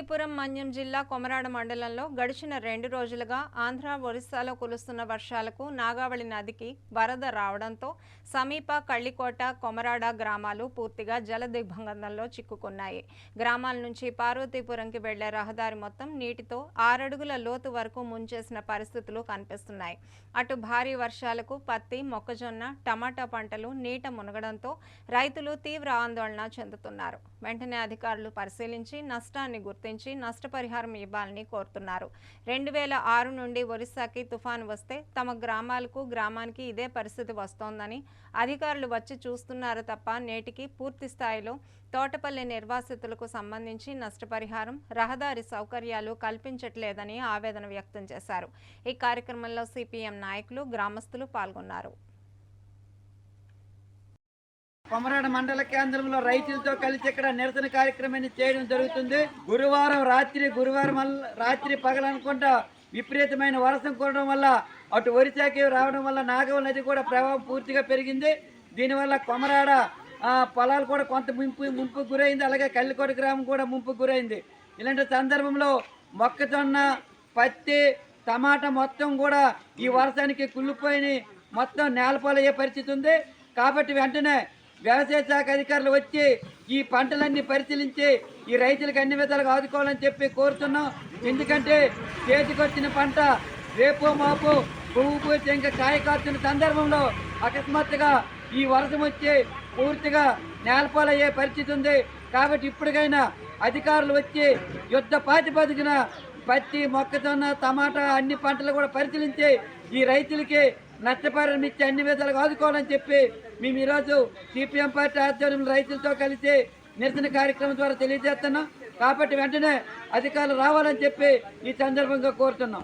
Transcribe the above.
పార్వతీపురం మన్యం జిల్లా కొమరాడ మండలంలో గడిచిన రెండు రోజులుగా ఆంధ్ర ఒరిస్సాలో కురుస్తున్న వర్షాలకు నాగావళి నదికి వరద రావడంతో సమీప కళ్ళికోట కొమరాడ గ్రామాలు పూర్తిగా జలదిగ్బంధంలో చిక్కుకున్నాయి. గ్రామాల నుంచి పార్వతీపురంకి వెళ్ళే రహదారి మొత్తం నీటితో ఆరడుగుల లోతు వరకు ముంచేసిన పరిస్థితులు కనిపిస్తున్నాయి. అటు భారీ వర్షాలకు పత్తి మొక్కజొన్న టమాటా పంటలు నీట మునగడంతో రైతులు తీవ్ర ఆందోళన చెందుతున్నారు. వెంటనే అధికారులు పరిశీలించి నష్టాన్ని గుర్తించారు పెంచి నష్టపరిహారం ఇవ్వాలని కోరుతున్నారు. రెండు వేల ఆరు నుండి ఒరిస్సాకి తుఫాను వస్తే తమ గ్రామాలకు గ్రామానికి ఇదే పరిస్థితి వస్తోందని అధికారులు వచ్చి చూస్తున్నారు తప్ప నేటికి పూర్తి స్థాయిలో తోటపల్లి నిర్వాసితులకు సంబంధించి నష్టపరిహారం రహదారి సౌకర్యాలు కల్పించట్లేదని ఆవేదన వ్యక్తం చేశారు. ఈ కార్యక్రమంలో సిపిఎం నాయకులు గ్రామస్తులు పాల్గొన్నారు. కొమరాడ మండల కేంద్రంలో రైతులతో కలిసి ఇక్కడ నిరసన కార్యక్రమాన్ని చేయడం జరుగుతుంది. గురువారం రాత్రి గురువారం రాత్రి పగలనుకుంటా విపరీతమైన వర్షం కురడం వల్ల అటు ఒరిశాకి రావడం వల్ల నాగవ నది కూడా ప్రవాహం పూర్తిగా పెరిగింది. దీనివల్ల కొమరాడ పొలాలు కూడా కొంత ముంపు ముంపుకు గురైంది. అలాగే కల్లికోట గ్రామం కూడా ముంపుకు గురైంది. ఇలాంటి సందర్భంలో మొక్కజొన్న పత్తి టమాటా మొత్తం కూడా ఈ వర్షానికి కుళ్ళిపోయి మొత్తం నేలపాలయ్యే పరిస్థితి ఉంది. కాబట్టి వెంటనే వ్యవసాయ శాఖ అధికారులు వచ్చి ఈ పంటలన్నీ పరిశీలించి ఈ రైతులకు అన్ని విధాలుగా ఆదుకోవాలని చెప్పి కోరుతున్నాం. ఎందుకంటే చేతికొచ్చిన పంట రేపు మాపు పువ్వు పూర్తి ఇంకా కాయ కాస్తున్న సందర్భంలో అకస్మాత్తుగా ఈ వర్షం వచ్చి పూర్తిగా నేలపాలయ్యే పరిస్థితి ఉంది. కాబట్టి ఇప్పటికైనా అధికారులు వచ్చి యుద్ధ ప్రాతిపదికన పత్తి మొక్కజొన్న టమాటా అన్ని పంటలు కూడా పరిశీలించి ఈ రైతులకి నష్టపరిహారం ఇచ్చి అన్ని విధాలుగా ఆదుకోవాలని చెప్పి మేము ఈరోజు సిపిఎం పార్టీ ఆధ్వర్యంలో రైతులతో కలిసి నిరసన కార్యక్రమం ద్వారా తెలియజేస్తున్నాం. కాబట్టి వెంటనే అధికారులు రావాలని చెప్పి ఈ సందర్భంగా కోరుతున్నాం.